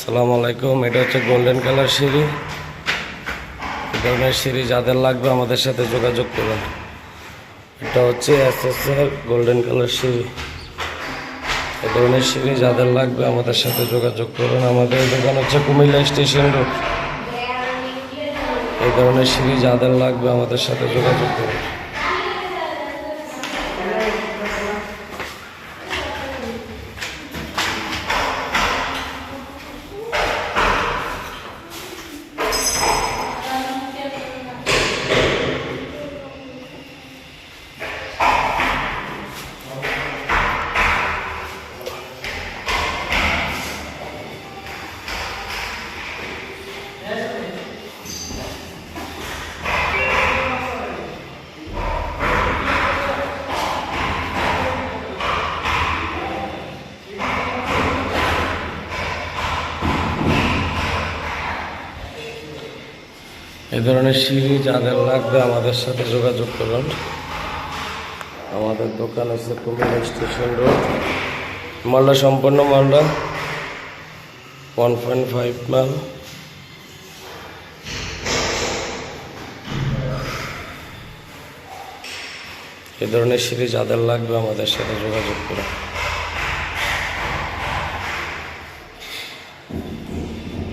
আসসালামু আলাইকুম, এটা হচ্ছে গোল্ডেন কালার সিঁড়ি। এই ধরনের সিঁড়ি যাদের লাগবে আমাদের সাথে যোগাযোগ করুন। এটা হচ্ছে এস গোল্ডেন কালার সিঁড়ি। এই ধরনের সিঁড়ি যাদের লাগবে আমাদের সাথে যোগাযোগ করুন। আমাদের দোকান হচ্ছে কুমিল্লা স্টেশন রোড। এই ধরনের সিঁড়ি যাদের লাগবে আমাদের সাথে যোগাযোগ করুন। এই ধরনের সিঁড়ি যাদের লাগবে আমাদের সাথে যোগাযোগ করুন। আমাদের দোকান আছে কুমিল্লা স্টেশন রোড, মালদা সম্পূর্ণ মালদা ওয়ান পয়েন্ট ফাইভ মাল এ ধরনের সিঁড়ি যাদের লাগবে আমাদের সাথে যোগাযোগ করুন।